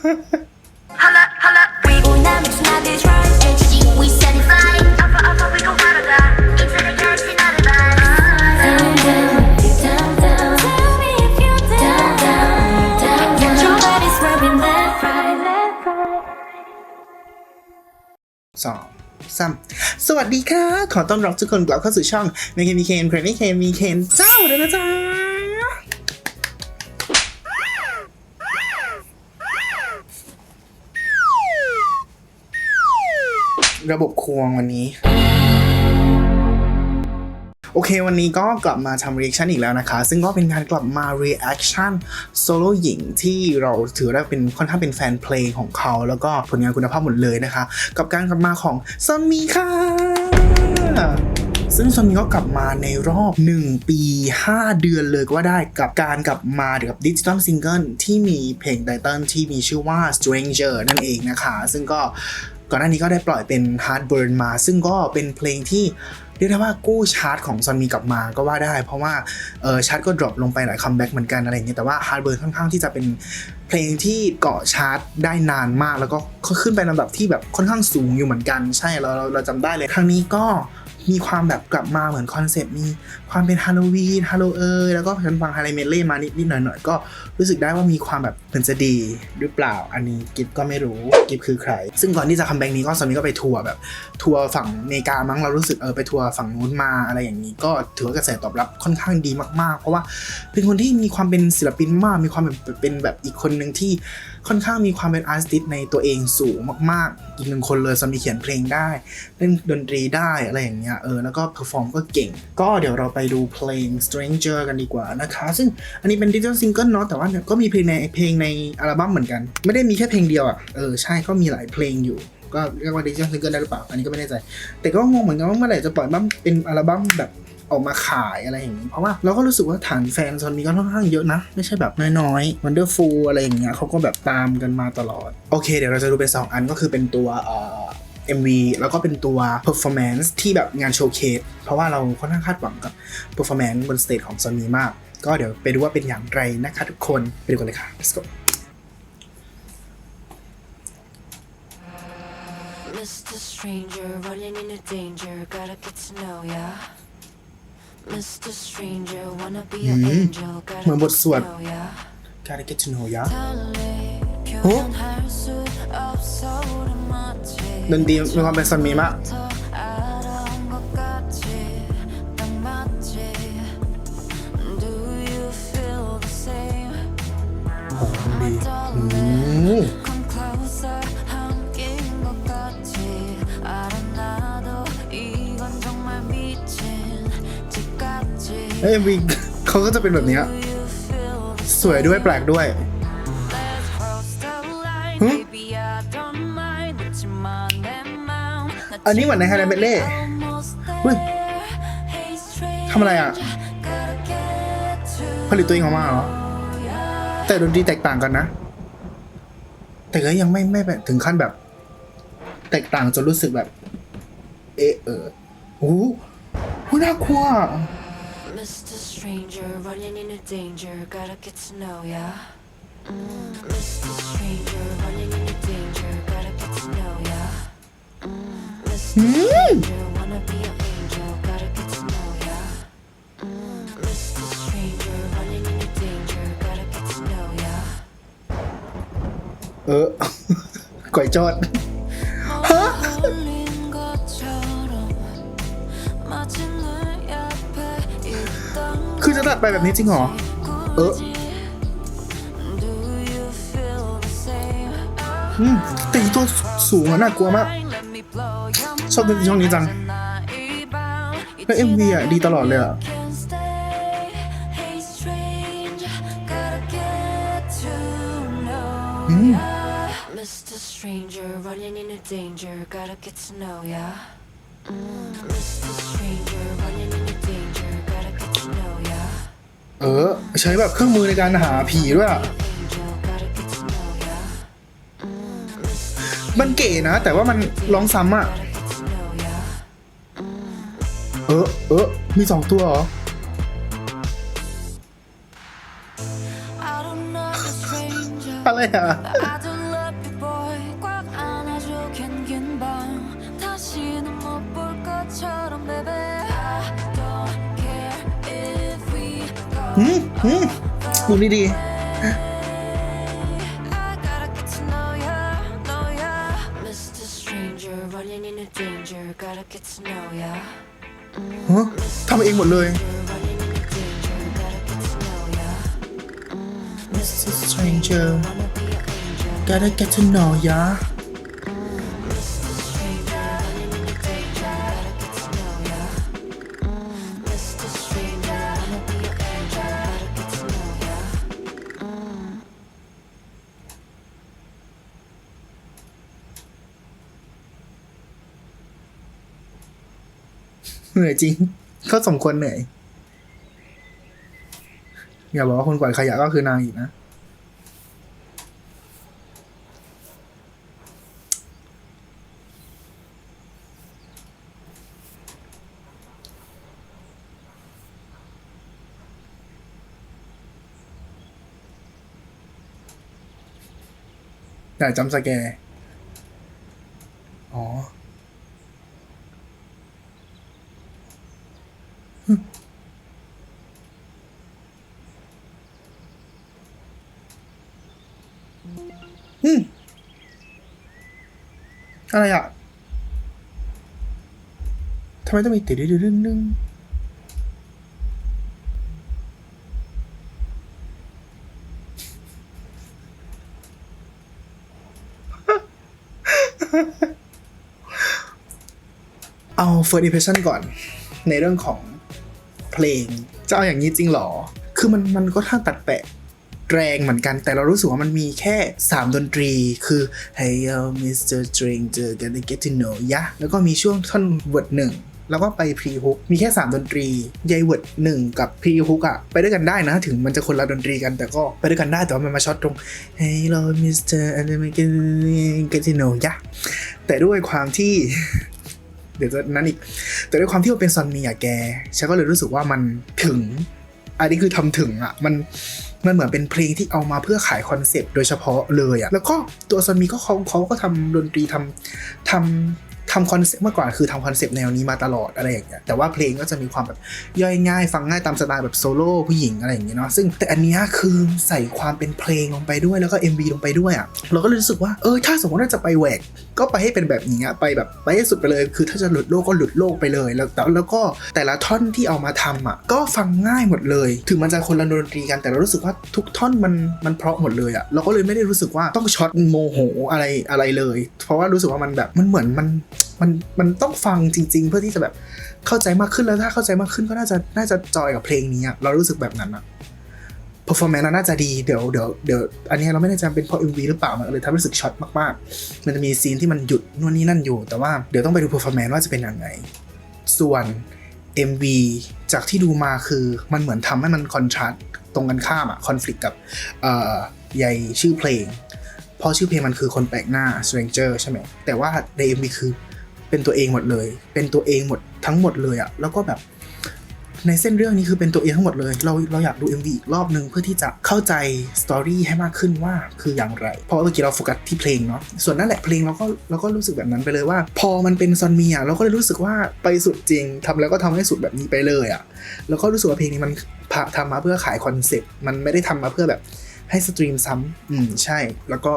สองสามสวัสดีค่ะ ขอต้อนรับทุกคนกลับเข้าสู่ช่องม k เคนมีเคนเพลงไม่เคนมีเคนเจ้าเลยนะจ๊ะ ระบบควงวันนี้ โอเควันนี้ก็กลับมาทำ reaction อีกแล้วนะคะ ซึ่งก็เป็นการกลับมา reaction solo หญิงที่เราถือว่าเป็นค่อนข้างเป็นแฟนเพลงของเขา แล้วก็ผลงานคุณภาพหมดเลยนะคะ กับการกลับมาของซอนมีค่ะซึ่งซอนมีก็กลับมาในรอบ 1 ปี 5 เดือนเลยก็ว่าได้กับการกลับมากับดิจิตอลซิงเกิลที่มีเพลงไตเติลที่มีชื่อว่า Stranger นั่นเองนะคะ ซึ่งก็ ก่อนหน้านี้ก็ได้ปล่อยเป็น Hard Burn มา ซึ่งก็เป็นเพลงที่เรียกได้ว่ากู้ชาร์ตของซอนมีกลับมาก็ว่าได้ เพราะว่าเออชาร์ตก็ดรอปลงไปหลายคัมแบ็กเหมือนกันอะไรอย่างเงี้ยแต่ว่า Hard Burn ค่อนข้างที่จะเป็นเพลงที่เกาะชาร์ตได้นานมาก แล้วก็ขึ้นไปลำดับที่แบบค่อนข้างสูงอยู่เหมือนกัน ใช่เราเราเราจำได้เลยครั้งนี้ก็ มีความแบบกลับมาเหมือนคอนเซปต์มีความเป็นฮาโลวีนฮาโลเอยแล้วก็ฉันฟังไฮไลเมเล่มานิดนิดหน่อยหน่อยก็รู้สึกได้ว่ามีความแบบเหมือนจะดีหรือเปล่า อันนี้กิฟก็ไม่รู้กิฟคือใคร ซึ่งก่อนที่จะคัมแบ็กนี้ก็ซอนมีก็ไปทัวร์แบบ ทัวร์ฝั่งอเมริกามั้งเรารู้สึกเออไปทัวร์ฝั่งนู้นมาอะไรอย่างนี้ ก็ถือว่ากระแสตอบรับค่อนข้างดีมากๆ เพราะว่าเป็นคนที่มีความเป็นศิลปินมาก มีความเป็นเป็นแบบอีกคนหนึ่งที่ค่อนข้างมีความเป็นอาร์ติสในตัวเองสูงมาก ๆ อีกหนึ่งคนเลยซอนมีเขียนเพลงได้เล่นดนตรีได้อะไรอย่างเงี้ยเออแล้วก็เพอร์ฟอร์มก็เก่ง ก็เดี๋ยวเราไปดูเพลง Stranger กันดีกว่านะคะ ซึ่งอันนี้เป็นดิจิทัลซิงเกิลเนาะแต่ว่าเนี่ยก็มีเพลงในเพลงในอัลบั้มเหมือนกัน ไม่ได้มีแค่เพลงเดียวอะเออใช่ก็มีหลายเพลงอยู่ก็เรียกว่าดิจิทัลซิงเกิลได้หรือเปล่า อันนี้ก็ไม่แน่ใจ แต่ก็งงเหมือนกันว่าเมื่อไหร่จะปล่อยบั้มเป็นอัลบั้มแบบออกมาขายอะไรอย่างนี้ เพราะว่าเราก็รู้สึกว่าฐานแฟนซอนมีก็ค่อนข้างเยอะนะ ไม่ใช่แบบน้อยๆ Wonderful อะไรอย่างเงี้ยเขาก็แบบตามกันมาตลอด โอเค เดี๋ยวเราจะดูเป็นสองอันก็คือเป็นตัวเอ่อ MV แล้วก็เป็นตัว performance ที่แบบงานโชว์เคสเพราะว่าเราค่อนข้างคาดหวังกับ performance บนสเตจของซอนนี้มาก ก็เดี๋ยวไปดูว่าเป็นอย่างไรนะคะทุกคนไปดูกันเลยค่ะ let's go Mr. Stranger running into danger gotta get to know ya Mr. Stranger wanna be an angel gotta get to know ya เหมือนบทสวด gotta get to know ya ดนตรีมีความเป็นซันมีมากดีเอ้ยวีเขาก็จะเป็นแบบนี้ สวยด้วยแปลกด้วย อันนี้เหมือนในไฮไลท์เมดเล่ almost 왜? there Hey stranger ทำอะไรอะ gotta get to ผลิตตัวเองออกมาเหรอ แต่ดนตรีแตกต่างกันนะ แต่ก็ยังไม่ไม่แบบถึงขั้นแบบ แตกต่างจนรู้สึกแบบ เอะเออโอ้โหโหน่ากลัว Mr. Stranger, running into danger, gotta get to know ya. Mm, Mr. Stranger, running เออก่อยจอดฮะคือจะตัดไปแบบนี้จริงหรอ เออตีตัวสูงอะน่ากลัวมาก ชอบดนตรีช่องนี้จังแล้ว MV อะดีตลอดเลยอะ Can't stay. Hey, stranger, gotta get to know Mm. ya. Mr. Stranger, running into danger, gotta get to know ya. Mm, Mr. Stranger, running into danger, gotta get to know ya. เออ ใช้แบบเครื่องมือในการหาผีด้วยอะ Angel, gotta get to know ya. Mm, Mr. มันเก๋นะ แต่ว่ามันร้องซ้ำอะ Gotta เออเออมีสองตัวเหรอ อะไรอ่ะ หืมหืมดูดีดีๆ ฮะทำเองหมดเลย Running into danger, gotta get to know ya. Mr. Stranger Wanna be an angel, gotta get to know ya เหนื่อยจริง ก็สมควรเหนื่อย อย่าบอกว่าคนกวาดขยะก็คือนางอีกนะ แต่จำสแกร์อ๋อ อืมอะไรอะทำไมต้องมีติดดึงดึงดึงเอา first impression ก่อน ในเรื่องของเพลง จะเอาอย่างนี้จริงหรอ คือมันมันก็ท่าตัดแปะ แรงเหมือนกัน แต่เรารู้สึกว่ามันมีแค่ 3 ดนตรีคือ Hey yo Mr. Stranger gonna get to know ya แล้วก็มีช่วงท่อนเวิร์ดหนึ่งแล้วก็ไปพรีฮุกมีแค่ 3 ดนตรียายเวิร์ดหนึ่งกับพรีฮุกอะไปด้วยกันได้นะ ถึงมันจะคนละดนตรีกันแต่ก็ไปด้วยกันได้แต่ว่ามันมาช็อตตรง Hey yo Mr. and get to know ya แต่ด้วยความที่ เดี๋ยวจะนั้นอีก แต่ด้วยความที่มันเป็นซอนมีอะแกฉันก็เลยรู้สึกว่ามันถึง อันนี้คือทำถึงอะมันมันเหมือนเป็นเพลงที่เอามาเพื่อขายคอนเซปต์โดยเฉพาะเลยอะแล้วก็ตัวซอนมีก็เขาเขาก็ทำดนตรีทำทำ ทำคอนเซ็ปต์เมื่อก่อนคือทำคอนเซ็ปต์แนวนี้มาตลอดอะไรอย่างเงี้ยแต่ว่าเพลงก็จะมีความแบบย่อยง่าย ฟังง่ายตามสไตล์แบบโซโล่ผู้หญิงอะไรอย่างเงี้ยเนาะซึ่งแต่อันเนี้ยคือใส่ความเป็นเพลงลงไปด้วยแล้วก็ MV ลงไปด้วยอะเราก็เลยรู้สึกว่าเออถ้าสมมติว่าจะไปแหวกก็ไปให้เป็นแบบนี้ไปแบบไปให้สุดไปเลย คือถ้าจะหลุดโลกก็หลุดโลกไปเลยแล้วแต่แล้วก็แต่ละท่อนที่เอามาทำอะก็ฟังง่ายหมดเลย ถึงมันจะคนละดนตรีกันแต่เรารู้สึกว่าทุกท่อนมันมันเพราะหมดเลยอะเราก็เลยไม่ได้รู้สึกว่าต้องช็อตโมโหอะไรอะไรเลย เพราะว่ารู้สึกว่ามันแบบมันเหมือนมัน มันมันต้องฟังจริง ๆ เพื่อที่จะแบบเข้าใจมากขึ้นแล้วถ้าเข้าใจมากขึ้นก็น่าจะน่าจะจอยกับเพลงนี้เรารู้สึกแบบนั้นอะ performance น่าจะดีเดี๋ยวเดี๋ยวเดี๋ยวอันนี้เราไม่แน่ใจเป็นเพราะ MV หรือเปล่ามันเลยทำให้รู้สึกช็อตมากๆ มันจะมีซีนที่มันหยุดนู่นนี่นั่นอยู่ แต่ว่าเดี๋ยวต้องไปดู performance ว่าจะเป็นยังไง ส่วน MV จากที่ดูมาคือมันเหมือนทำให้มันคอนทราสต์ตรงกันข้ามอะคอน FLICT กับเอ่อใยชื่อเพลง เพราะชื่อเพลงมันคือคนแปลกหน้า stranger ใช่ไหมแต่ว่าใน MV คือ เป็นตัวเองหมดเลย เป็นตัวเองหมดทั้งหมดเลยอะแล้วก็แบบในเส้นเรื่องนี้คือเป็นตัวเองทั้งหมดเลย เราเราอยากดู MV อีกรอบนึงเพื่อที่จะเข้าใจสตอรี่ให้มากขึ้นว่าคืออย่างไร เพราะเมื่อกี้เราโฟกัสที่เพลงเนาะ ส่วนนั่นแหละเพลงเราก็เราก็รู้สึกแบบนั้นไปเลยว่า พอมันเป็นซอนมีอะเราก็เลยรู้สึกว่าไปสุดจริงทำแล้วก็ทำให้สุดแบบนี้ไปเลยอะ แล้วก็รู้สึกว่าเพลงนี้มันพาทำมาเพื่อขายคอนเซ็ปต์ มันไม่ได้ทำมาเพื่อแบบ ให้สตรีมซ้ำอืมใช่ แล้วก็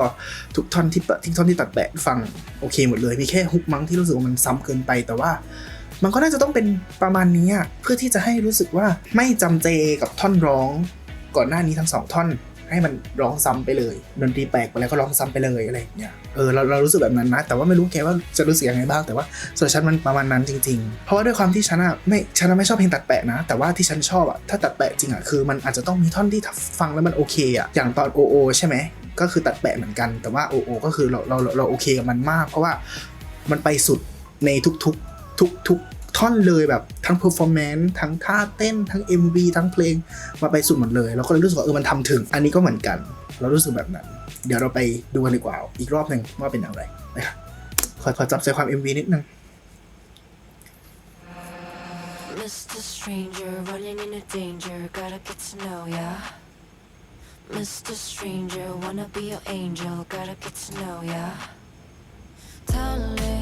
ทุกท่อนที่ปะทุกท่อนที่ตัดแบะฟังโอเคหมดเลย มีแค่ฮุกมั้งที่รู้สึกว่ามันซ้ำเกินไปแต่ว่ามันก็น่าจะต้องเป็นประมาณนี้อะเพื่อที่จะให้รู้สึกว่าไม่จำเจกับท่อนร้องก่อนหน้านี้ทั้งสองท่อน ให้มันร้องซ้ำไปเลยดนตรีแปลกไปแล้วก็ร้องซ้ำไปเลยอะไรอย่างเงี้ยเออเราเรารู้สึกแบบนั้นนะ แต่ว่าไม่รู้แกว่าจะรู้สึกยังไงบ้างแต่ว่าส่วนฉันมันประมาณนั้นจริง ๆ เพราะว่าด้วยความที่ฉันอะไม่ฉันอะไม่ชอบเพลงตัดแปะนะ แต่ว่าที่ฉันชอบอะถ้าตัดแปะจริงอะคือมันอาจจะต้องมีท่อนที่ฟังแล้วมันโอเคอะอย่างตอนโอโอใช่ไหมก็คือตัดแปะเหมือนกัน แต่ว่าโอโอก็คือเราเราเราโอเคกับมันมาก เพราะว่ามันไปสุดในทุกๆทุกทุก ท่อนเลยแบบทั้งเพอร์ฟอร์แมนซ์ทั้งท่าเต้นทั้ง MV ทั้งเพลงมาไปสุดหมดเลยเราก็เลยรู้สึกว่าเออมันทำถึง อันนี้ก็เหมือนกัน เรารู้สึกแบบนั้น เดี๋ยวเราไปดูกันดีกว่า อีกรอบหนึ่งว่าเป็นอย่างไรนะครับขอขอจับใจความ MV นิดนึง Mr. Stranger running into danger gotta get to know ya Mr. Stranger wanna be your angel gotta get to know ya Tell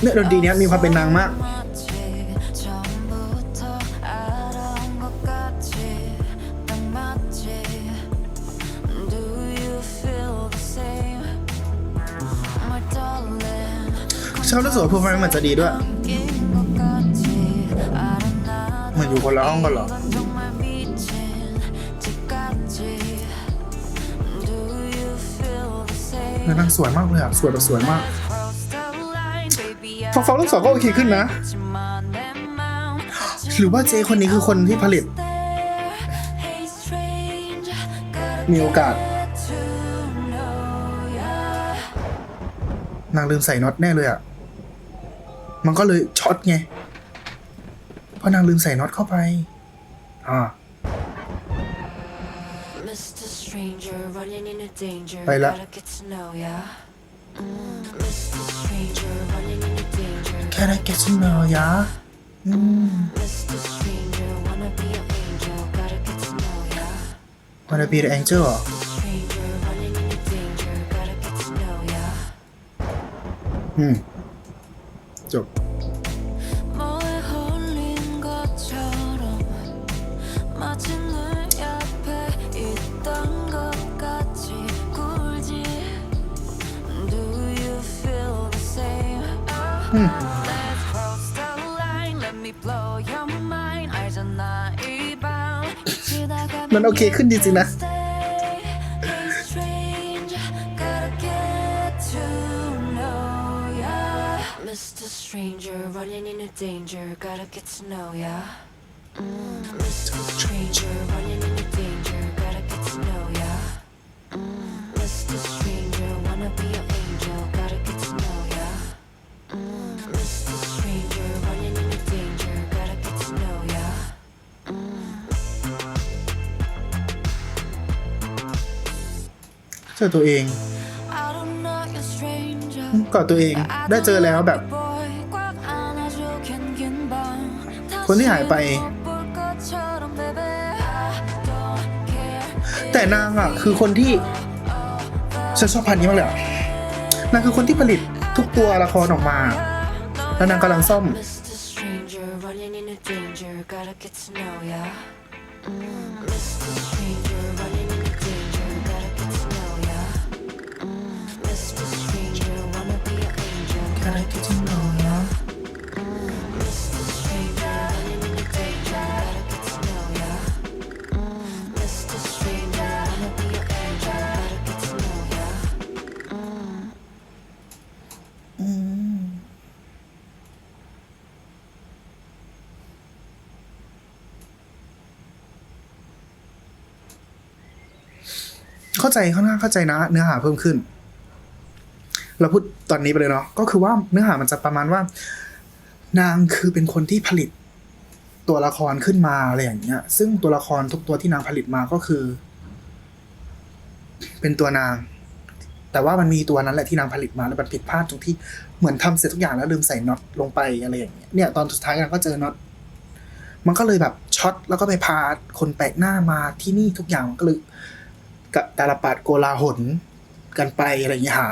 เนื้อดนตรีเนี้ยมีความเป็นนางมาก ชอบรู้สึกว่าเพอร์ฟอมันจะดีด้วยมันอยู่คนละห้องกันเหรอนั่วนางสวยมากเลยอะ สวยแบบสวยมาก ฟังฟังลูกสาวก็โอเคขึ้นนะ หรือว่าเจคนนี้คือคนที่ผลิต มีโอกาส นางลืมใส่น็อตแน่เลยอะ มันก็เลยช็อตไง เพราะนางลืมใส่น็อตเข้าไป อ่า Mr. Stranger, running into an angel. Gotta get to know ya. Wanna be the angel เหร มันโอเคขึ้นจริงๆนะ Stay, hey stranger, gotta get to know ya. Mr. Stranger, running into danger, gotta get to know ya. Mm, Mr. Stranger, running into danger, จอตัวเองกอดตัวเองได้เจอแล้วแบบ คนที่หายไป แต่นางอะ คือคนที่ฉันชอบพันนี้มากเลยนางคือคนที่ผลิตทุกตัวละครออกมา แล้วนางกำลังซ่อม เข้าใจค่อนข้างเข้าใจนะ เนื้อหาเพิ่มขึ้น เราพูด ตอนนี้ไปเลยเนาะก็คือว่าเนื้อหามันจะประมาณว่า นางคือเป็นคนที่ผลิตตัวละครขึ้นมาอะไรอย่างเงี้ย ซึ่งตัวละครทุกตัวที่นางผลิตมาก็คือ เป็นตัวนาง แต่ว่ามันมีตัวนั้นแหละที่นางผลิตมาแล้วมันผิดพลาดตรงที่เหมือนทำเสร็จทุกอย่างแล้วลืมใส่น็อตลงไปอะไรอย่างเงี้ยเนี่ยตอนสุดท้ายนางก็เจอน็อตมันก็เลยแบบช็อตแล้วก็ไปพาคนแปลกหน้ามาที่นี่ทุกอย่างมันก็เลยกับตาลปัดโกลาหลกันไปอะไรอย่างเงี้ยหา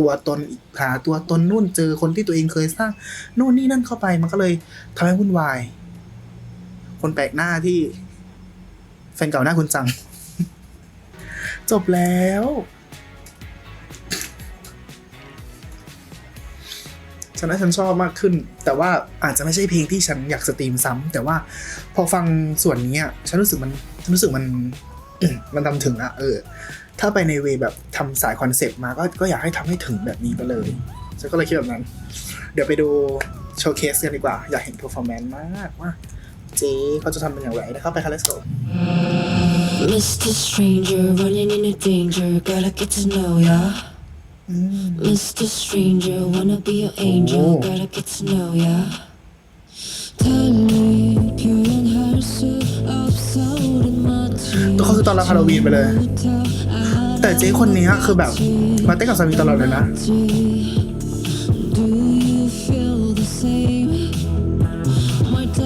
ตัวตนหาตัวตนนู่นเจอคนที่ตัวเองเคยสร้างนู่นนี่นั่นเข้าไปมันก็เลยทำให้วุ่นวาย คนแปลกหน้าที่ แฟนเก่าหน้าคุณจัง จบแล้ว ฉันว่าฉันชอบมากขึ้น แต่ว่าอาจจะไม่ใช่เพลงที่ฉันอยากสตรีมซ้ำแต่ว่าพอฟังส่วนนี้ฉันรู้สึกมันฉันรู้สึกมันมันทำถึงอะเออ ถ้าไปในเวแบบทำสายคอนเซปต์มาก็ก็อยากให้ทำให้ถึงแบบนี้ไปเลยฉันก็เลยคิดแบบนั้น เดี๋ยวไปดูโชว์เคสกันดีกว่า อยากเห็นเพอร์ฟอร์แมนซ์มากว่าเจ๊เขาจะทำเป็นอย่างไรนะครับไปคาเลสโก Mr. Stranger running into danger gotta get to know ya Mr. Stranger wanna be your angel gotta get to know ya Tell me if you're in her suit of soul in my dreams ตอนละฮาโลวีนไปเลย แต่เจ๊คนนี้คือแบบมาเต้นกับสามีตลอดเลยนะ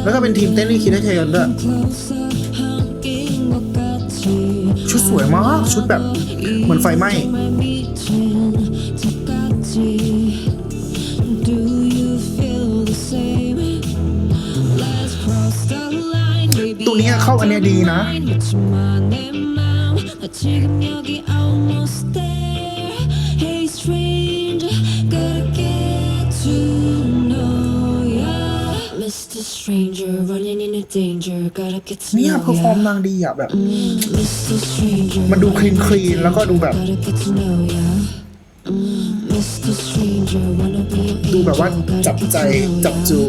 แล้วก็เป็นทีมเต้นที่คิดได้ใจกันด้วยชุดสวยมาก ชุดแบบเหมือนไฟไหม้ตัวนี้เข้าอันเนี้ดีนะ a stranger running in a danger gotta get to เนี่ย know เพอร์ฟอร์ม ya นางดีอะแบบ Mm, Mr. Stranger มันดูคลีนคลีนแล้วก็ดูแบบ gotta get to know ya Mm, Mr. Stranger wanna be an ดูแบบว่า angel จั gotta บ get ใจ to know จับ ya จู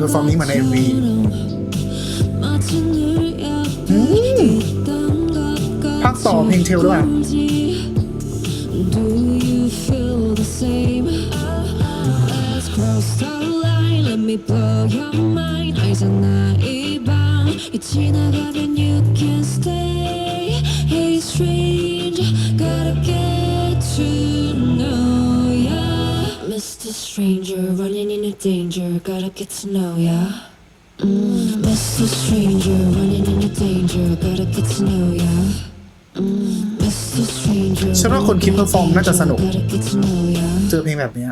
ดูฟอร์มนี้เหมือนใน MV ภาคสองเพลงเทลด้วยอะ Do you feel the same? Let's cross the line Let me blow your mind 알잖아 이밤 이 지나가면 you can stay Hey stranger Gotta get to know ya Mr. Stranger running into danger Gotta get to know ya Mm, Mr. Stranger, running into danger, gotta get to know ya. Mm, Mr. Stranger, ฉันว่าคนคิดเพอร์ฟอร์มน่าจะสนุก gotta get to know ya. เจอเพลงแบบเนี้ย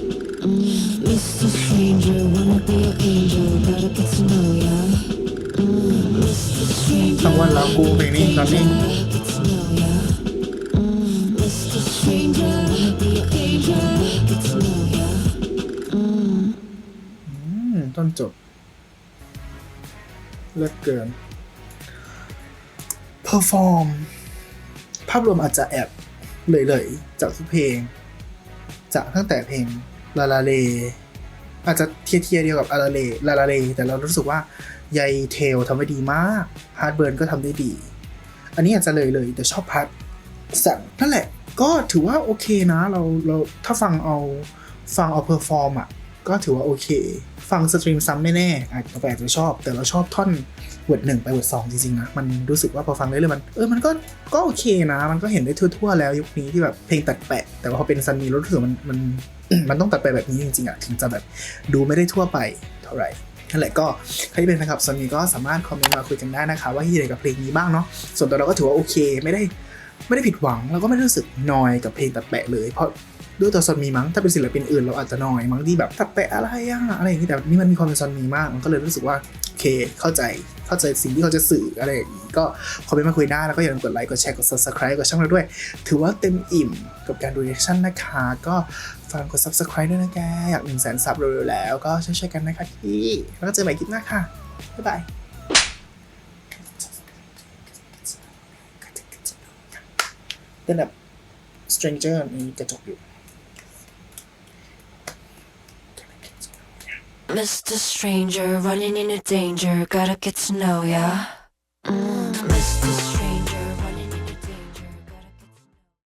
ทั้งวันแล้วกูเพลงนี้ตอนนี้ต้นจบเลิศเกินเพอร์ฟอร์มภาพรวมอาจจะแอบเลยๆจากทุกเพลง จากตั้งแต่เพลงลาลาเล อาจจะเทียเทียเดียวกับอาราเลลาลาเลแต่เรารู้สึกว่ายายเทลทำได้ดีมากฮาร์ดเบิร์นก็ทำได้ดี อันนี้อาจจะเลยเลยแต่ชอบพัดสั่งนั่นแหละก็ถือว่าโอเคนะ เราเราถ้าฟังเอาฟังเอาเพอร์ฟอร์มอะ ก็ถือว่าโอเค ฟังสตรีมซ้ำไม่แน่อาจจะแปลจะชอบ แต่เราชอบท่อนเวิร์ดหนึ่งไปเวิร์ดสองจริงๆนะ มันรู้สึกว่าพอฟังเรื่อยๆมันเออมันก็ก็โอเคนะ มันก็เห็นได้ทั่วๆแล้วยุคนี้ที่แบบเพลงตัดแปะ แต่ว่าพอเป็นซันนีรู้สึกมันมันมันต้องตัดแปะแบบนี้จริงๆอะถึงจะแบบดูไม่ได้ทั่วไปเท่าไหร่นั่นแหละก็ใครที่เป็นแฟนคลับซันนีก็สามารถคอมเมนต์มาคุยกันได้นะคะ ว่าที่ไหนกับเพลงนี้บ้างเนาะส่วนตัวเราก็ถือว่าโอเค ไม่ได้ไม่ได้ผิดหวังแล้วก็ไม่รู้สึกนอยกับเพลงตัดแปะเลย เพราะ ด้วยตัวซอนมีมั้งถ้าเป็นศิลปินอื่นเราอาจจะน้อยมั้งที่แบบตัดแปะอะไรอะอะไรอย่างนี้แต่นี่มันมีความเป็นซอนมีมากมันก็เลยรู้สึกว่าโอเคเข้าใจเข้าใจสิ่งที่เขาจะสื่ออะไรอย่างนี้ก็คอมเมนต์มาคุยได้แล้วก็อย่าลืมกดไลค์กดแชร์กด subscribe กดช่องเราด้วย ถือว่าเต็มอิ่มกับการดูเรคชั่นนะคะ ก็ฝากกด subscribe ด้วยนะแกอยากหนึ่งแสนซับเร็วๆแล้วก็ช่วยๆกันนะคะพี่แล้วก็เจอกันใหม่คลิปหน้าค่ะบ๊ายบายเต้นแบบ stranger มีกระจกอยู่ Mr. Stranger, running into danger, gotta get to know ya. Mm, Mr.